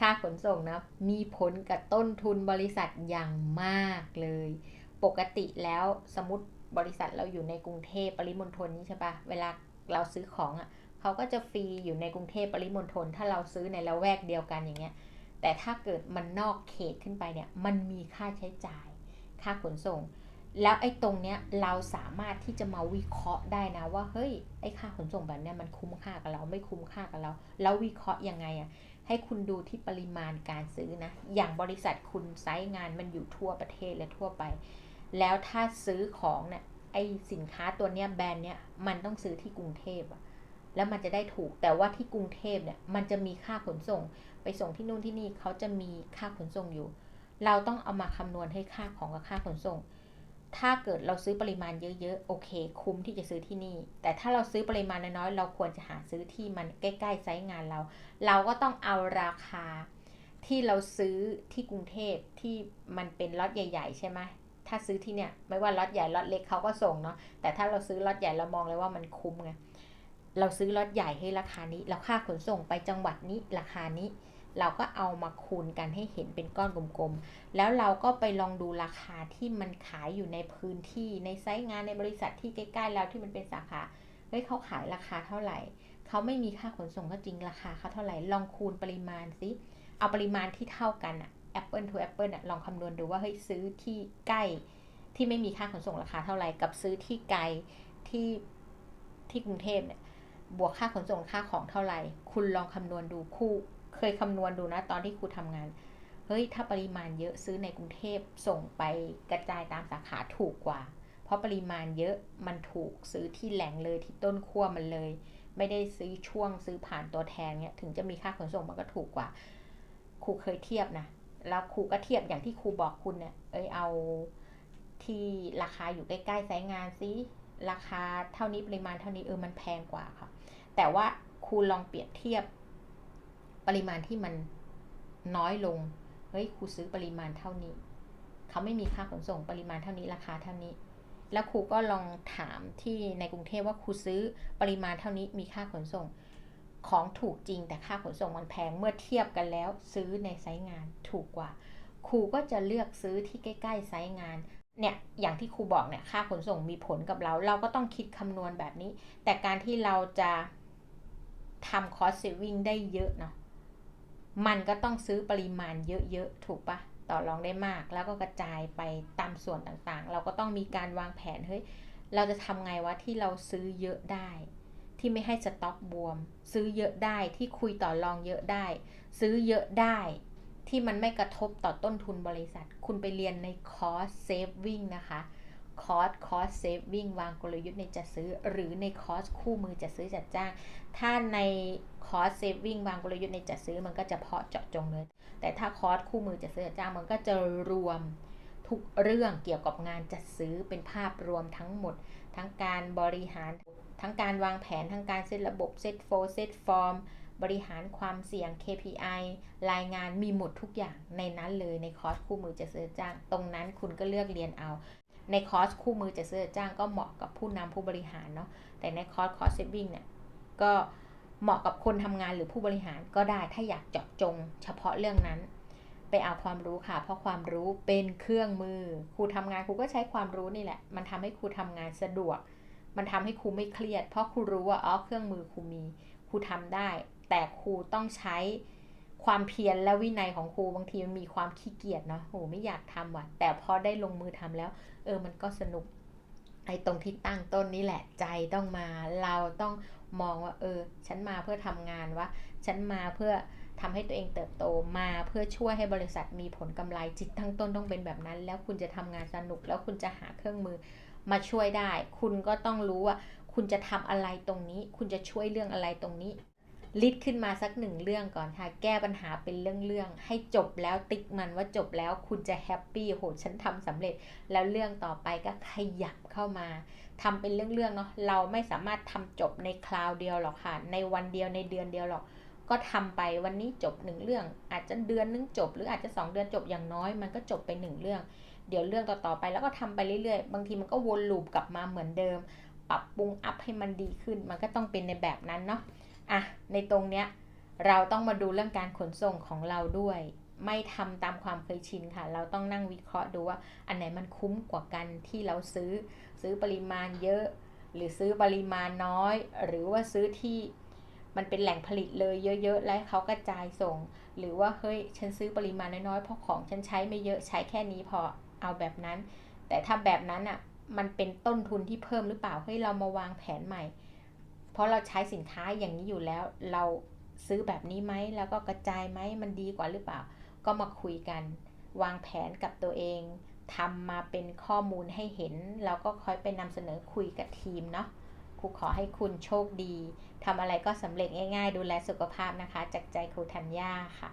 ค่าขนส่งนะ มีผลกับต้นทุนบริษัทอย่างมากเลย ปกติแล้วสมมติบริษัทเราอยู่ในกรุงเทพปริมณฑลนี่ใช่ปะเวลาเราซื้อของอะ่ะเขาก็จะฟรีอยู่ในกรุงเทพปริมณฑลถ้าเราซื้อในละแวกเดียวกันอย่างเงี้ย แต่ถ้าเกิดมันนอกเขตขึ้นไปเนี่ย มันมีค่าใช้จ่าย ค่าขนส่ง แล้วไอ้ตรงเนี้ยเราสามารถที่จะมาวิเคราะห์ได้นะว่าเฮ้ยไอ้ค่าขนส่งแบบเนี้ยมันคุ้มค่ากับเราไม่คุ้มค่ากับเรา แล้ววิเคราะห์ยังไงอะ่ะให้คุณดูที่ปริมาณการซื้อนะ อย่างบริษัทคุณไซต์งานมันอยู่ทั่วประเทศและทั่วไป แล้วถ้าซื้อของเนี่ยไอสินค้าตัวเนี้ยแบรนด์เนี้ยมันต้องซื้อที่กรุงเทพอะแล้วมันจะได้ถูกแต่ว่าที่กรุงเทพเนี่ยมันจะมีค่าขนส่ง ไปส่งที่นู่นที่นี่เขาจะมีค่าขนส่งอยู่ เราต้องเอามาคำนวณให้ค่าของกับค่าขนส่ง ถ้าเกิดเราซื้อปริมาณเยอะๆ โอเค คุ้มที่จะซื้อที่นี่ แต่ถ้าเราซื้อปริมาณน้อยๆ เราควรจะหาซื้อที่มันใกล้ๆไซต์งานเรา เราก็ต้องเอาราคาที่เราซื้อที่กรุงเทพที่มันเป็นล็อตใหญ่ ๆ ใช่ไหมถ้าซื้อที่เนี่ยไม่ว่าล็อตใหญ่ล็อตเล็กเขาก็ส่งเนาะ แต่ถ้าเราซื้อล็อตใหญ่เรามองเลยว่ามันคุ้มไง เราซื้อล็อตใหญ่ให้ราคานี้แล้วค่าขนส่งไปจังหวัดนี้ราคานี้ เราก็เอามาคูณกันให้เห็นเป็นก้อนกลมๆ แล้วเราก็ไปลองดูราคาที่มันขายอยู่ในพื้นที่ในไซต์งานในบริษัทที่ใกล้ๆแล้วที่มันเป็นสาขา เฮ้ยเขาขายราคาเท่าไหร่ เขาไม่มีค่าขนส่งก็จริงราคาเขาเท่าไหร่ ลองคูณปริมาณสิ เอาปริมาณที่เท่ากันอะ Apple to Apple อะลองคำนวณดูว่าเฮ้ยซื้อที่ใกล้ที่ไม่มีค่าขนส่งราคาเท่าไหร่กับซื้อที่ไกลที่ที่กรุงเทพเนี่ยบวกค่าขนส่งค่าของเท่าไหร่ คุณลองคำนวณดูครู เคยคำนวณดูนะตอนที่ครูทำงาน เฮ้ย ถ้าปริมาณเยอะซื้อในกรุงเทพส่งไปกระจายตามสาขาถูกกว่า เพราะปริมาณเยอะมันถูกซื้อที่แหล่งเลยที่ต้นขั้วมันเลย ไม่ได้ซื้อช่วงซื้อผ่านตัวแทนเนี่ยถึงจะมีค่าขนส่งมันก็ถูกกว่าครูเคยเทียบนะแล้วครูก็เทียบอย่างที่ครูบอกคุณเนี่ยเอ้ยเอาที่ราคาอยู่ใกล้ๆไซต์งานซิราคาเท่านี้ปริมาณเท่านี้เออมันแพงกว่าค่ะ แต่ว่าครูลองเปรียบเทียบ ปริมาณที่มันน้อยลง เฮ้ยครูซื้อปริมาณเท่านี้ เขาไม่มีค่าขนส่งปริมาณเท่านี้ราคาเท่านี้ แล้วครูก็ลองถามที่ในกรุงเทพว่าครูซื้อปริมาณเท่านี้มีค่าขนส่ง ของถูกจริงแต่ค่าขนส่งมันแพงเมื่อเทียบกันแล้ว ซื้อในไซต์งานถูกกว่า ครูก็จะเลือกซื้อที่ใกล้ๆไซต์งานเนี่ยอย่างที่ครูบอกเนี่ยค่าขนส่งมีผลกับเรา เราก็ต้องคิดคำนวณแบบนี้ แต่การที่เราจะทำคอสเซวิ่งได้เยอะเนาะ มันก็ต้องซื้อปริมาณเยอะๆ ถูกปะต่อรองได้มาก แล้วก็กระจายไปตามส่วนต่างๆ เราก็ต้องมีการวางแผน เฮ้ย เราจะทำไงวะที่เราซื้อเยอะได้ ที่ไม่ให้สต็อกบวม ซื้อเยอะได้ที่คุยต่อรองเยอะได้ ซื้อเยอะได้ที่มันไม่กระทบต่อต้นทุนบริษัท คุณไปเรียนในคอร์สเซฟวิ่งนะคะ คอร์สคอร์สเซฟวิ่งวางกลยุทธ์ในจัดซื้อ หรือในคอร์สคู่มือจัดซื้อจัดจ้าง ถ้าในคอร์สเซฟวิ่งวางกลยุทธ์ในจัดซื้อมันก็จะเพาะเจาะจงเลย แต่ถ้าคอร์สคู่มือจัดซื้อจัดจ้างมันก็จะรวมทุกเรื่องเกี่ยวกับงานจัดซื้อเป็นภาพรวมทั้งหมด ทั้งการบริหาร ทั้งการวางแผน ทั้งการเซตระบบเซตโฟเซตฟอร์มบริหารความเสี่ยง KPI รายงานมีหมดทุกอย่างในนั้นเลยในคอร์สคู่มือจะซื้อจ้าง ตรงนั้นคุณก็เลือกเรียนเอา ในคอร์สคู่มือจะซื้อจ้างก็เหมาะกับผู้นำผู้บริหารเนาะแต่ในคอร์สคอร์สเซฟวิ่งเนี่ยก็เหมาะกับคนทำงานหรือผู้บริหารก็ได้ถ้าอยากเจาะจง เฉพาะเรื่องนั้น ไปเอาความรู้ค่ะ เพราะความรู้เป็นเครื่องมือครูทำงานครูก็ใช้ความรู้นี่แหละ มันทำให้ครูทำงานสะดวก มันทำให้ครูไม่เครียด เพราะครูรู้ว่าอ๋อเครื่องมือครูมีครูทำได้ แต่ครูต้องใช้ ความเพียรและวินัยของครูบางทีมันมีความขี้เกียจเนาะโหไม่อยากทำว่ะ แต่พอได้ลงมือทำแล้ว เออมันก็สนุก ไอ้ตรงที่ตั้งต้นนี่แหละใจต้องมา เราต้องมองว่า เออ ฉันมาเพื่อทำงานวะฉันมาเพื่อทำให้ตัวเองเติบโตมาเพื่อช่วยให้บริษัทมีผลกำไรจิตทั้งต้นต้องเป็นแบบนั้น แล้วคุณจะทำงานสนุก แล้วคุณจะหาเครื่องมือมาช่วยได้ คุณก็ต้องรู้ว่า คุณจะทำอะไรตรงนี้ คุณจะช่วยเรื่องอะไรตรงนี้ ลิดขึ้นมาสักหนึ่งเรื่องก่อนค่ะ แก้ปัญหาเป็นเรื่องๆ ให้จบแล้วติ๊กมันว่าจบแล้วคุณจะแฮปปี้โหฉันทำสำเร็จ แล้วเรื่องต่อไปก็ขยับเข้ามาทำเป็นเรื่องๆเนาะเราไม่สามารถทำจบในคราวเดียวหรอกค่ะ ในวันเดียวในเดือนเดียวหรอก ก็ทำไปวันนี้จบหนึ่งเรื่อง อาจจะเดือนนึงจบ หรืออาจจะสองเดือนจบอย่างน้อย มันก็จบไปหนึ่งเรื่อง เดี๋ยวเรื่องต่อๆไปแล้วก็ทำไปเรื่อยๆ บางทีมันก็วนลูปกลับมาเหมือนเดิม ปรับปรุงอัพให้มันดีขึ้น มันก็ต้องเป็นในแบบนั้นเนาะ อะในตรงเนี้ยเราต้องมาดูเรื่องการขนส่งของเราด้วย ไม่ทำตามความเคยชินค่ะ เราต้องนั่งวิเคราะห์ดูว่าอันไหนมันคุ้มกว่ากันที่เราซื้อ ซื้อปริมาณเยอะ หรือซื้อปริมาณน้อย หรือว่าซื้อที่มันเป็นแหล่งผลิตเลยเยอะๆ แล้วเขากระจายส่ง หรือว่าเฮ้ยฉันซื้อปริมาณน้อยๆเพราะของฉันใช้ไม่เยอะใช้แค่นี้พอเอาแบบนั้น แต่ถ้าแบบนั้นอะมันเป็นต้นทุนที่เพิ่มหรือเปล่าเฮ้ยเรามาวางแผนใหม่ เพราะเราใช้สินค้าอย่างนี้อยู่แล้ว เราซื้อแบบนี้ไหมแล้วก็กระจายไหมมันดีกว่าหรือเปล่า ก็มาคุยกัน วางแผนกับตัวเองทำมาเป็นข้อมูลให้เห็น แล้วก็คอยไปนำเสนอคุยกับทีมเนาะครูขอให้คุณโชคดีทำอะไรก็สำเร็จง่าย ๆ ดูแลสุขภาพนะคะ จากใจครูธัญญาค่ะ